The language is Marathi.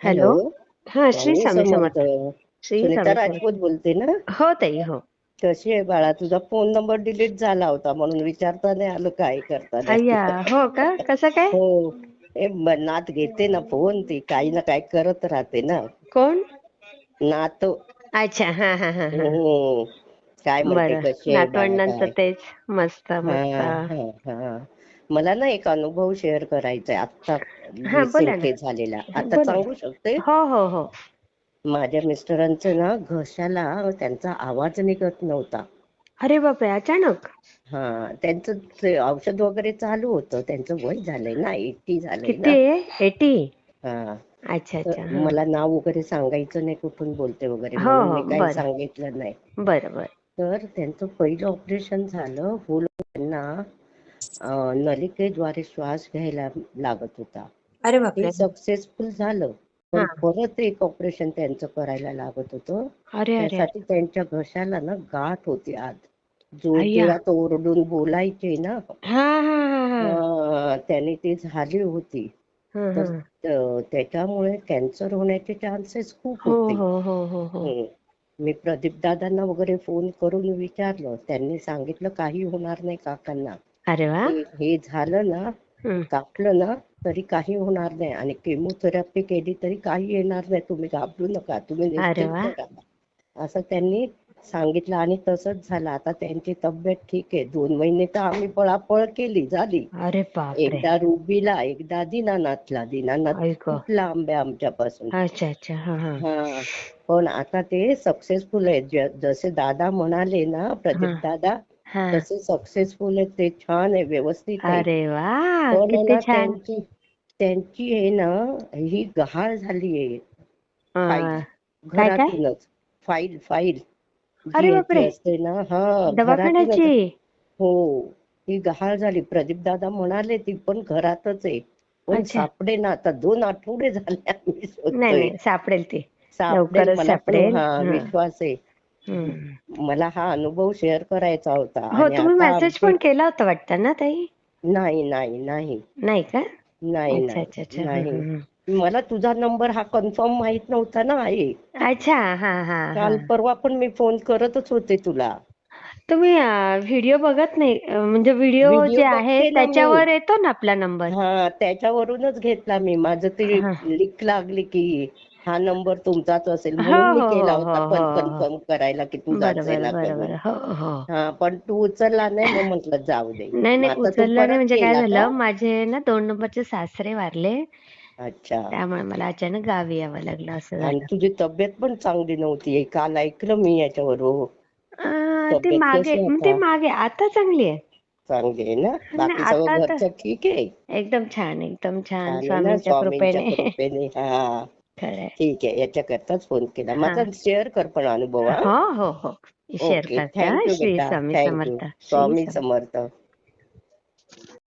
हॅलो. हा श्री स्वामी स्वामी समर्थ. समर्थ. श्री सुनीता स्वामी समर्थ. राजपूत बोलते ना? हो ताई हो. कशी आहे बाळा तुझा फोन नंबर डिलीट झाला होता म्हणून विचारता नाही आलं काय करता नाही. अय्या हो का? कसं काय? हो. ए नात घेते ना फोन ती काही ना काही करत राहते ना. कोण? नात. अच्छा हा हा हा हा. काय म्हणते बरं. कशी आहे बाळा, नातवंडांचं काय? तेच. मस्त हा, मस्त. हा, हा. मला ना एक अनुभव शेअर करायचा आहे आता हा, बोला ना. recently झालेला. आता बोला. सांगू शकते? हो हो हो. माझ्या मिस्टरांचं ना घशाला त्यांचा आवाज निघत नव्हता. अरे बापरे अचानक? हा त्यांचं ते औषध वगैरे चालू होतं. त्यांचं वय झालंय ना एटी झालंय किती ना आहे? एटी हा. अच्छा तर अच्छा हा. मला नाव वगैरे सांगायचं नाही कुठून बोलते वगैरे हो, म्हणून हो, मी काही बरं. सांगितलं नाही. बरं बरं. तर त्यांचं पहिलं ऑपरेशन झालं. फुल त्यांना नलिकेद्वारे श्वास घ्यायला लागत होता. अरे ते सक्सेसफुल झालं. पण. परत एक ऑपरेशन त्यांचं करायला लागत होतं. त्यासाठी त्यांच्या घशाला ना गाठ होती आत. जोरात ओरडून बोलायचे ना. त्याने ती झाली होती. तर. त- त्याच्यामुळे कॅन्सर होण्याचे चान्सेस खूप हो होते. हो हो. मी प्रदीप दादांना वगैरे फोन करून विचारलं. त्यांनी सांगितलं काही होणार नाही काकांना. अरे वा. हे हे झालं ना. कापलं ना तरी काही होणार नाही. आणि केमोथेरपी केली तरी काही येणार नाही. तुम्ही घाबरू नका. तुम्ही अरे निश्चिंत वा. राहा. असं त्यांनी सांगितलं आणि तसंच झालं. आता त्यांची तब्येत ठीक आहे. दोन महिने तर आम्ही पळापळ केली झाली. अरे बापरे. एकदा रुबीला एकदा दिनानाथला. दिनानाथ ऐक. खूप लांब आहे आमच्यापासून. अच्छा अच्छा. हा हा. हा. पण आता ते सक्सेसफुल आहेत. ज- जसे दादा म्हणाले ना प्रदीप. दादा तसे सक्सेसफुल आहेत ते छान आहे व्यवस्थित आहे. अरे वा पण आहे किती ना छान. त्यांची त्यांची आहे ना ही गहाळ झाली आहे. हा. फाईल काय काय? घरातूनच फाईल फाईल अरे जी बापरे. याची असते ना हा घरातूनच दवाखान्याची हो ही गहाळ झाली. प्रदीप दादा म्हणाले ती पण घरातच आहे. पण अच्छा. सापडे ना आता दोन आठवडे झाले आम्ही नाही शोधतोय. नाही सापडेल ते. सापडेल लवकरच मला पण सापडेल. हा हा. विश्वास आहे. मला हा अनुभव शेअर करायचा होता हो आणि तुम्ही आता मेसेज पण केला होता वाटतं ना ताई? नाही नाही नाही. नाही का? नाही अच्छा अच्छा अच्छा. नाही. नाही. मला तुझा नंबर हा कन्फर्म माहीत नव्हता ना आहे अच्छा हा हा हा. काल परवा पण मी फोन करतच होते तुला. तुम्ही व्हिडिओ बघत नाही अं, म्हणजे व्हिडिओ जे बघते आहे ना मी. त्याच्यावर येतो ना आपला नंबर हा त्याच्यावरूनच घेतला मी. माझं ते हा. लिक लागली की हा नंबर तुमचाच असेल हो, म्हणून मी केला हो, होता. हो, पण. कन्फर्म करायला की तुझाच आहे ना करून हो पण तू उचलला नाही मग म्हटलं जाऊ दे. नाही नाही आता तू उचलला नाही परत म्हणजे काय केला झालं का? माझे ना दोन नंबरचे सासरे वारले. अच्छा. त्यामुळे मला अचानक गावी यावं लागलं असं आणि झालं. तुझी तब्येत पण चांगली नव्हती. काल ऐकलं मी याच्यावर अं, ते तब्येत मागे कशी ते आता मागे आता चांगली आहे. चांगली आहे ना? बाकी आता सगळं घरचं ठीक आहे? एकदम छान एकदम छान छान आहे ना? स्वामींच्या स्वामींच्या कृपेने. कृपेने हा. खरंय. ठीक आहे याच्याकरताच फोन केला. माझा शेअर कर पण अनुभव हा. हो हो हो. शेअर ओके करते. थँक्यू श्री बेटा. स्वामी समर्थ. श्री स्वामी. समर्थ.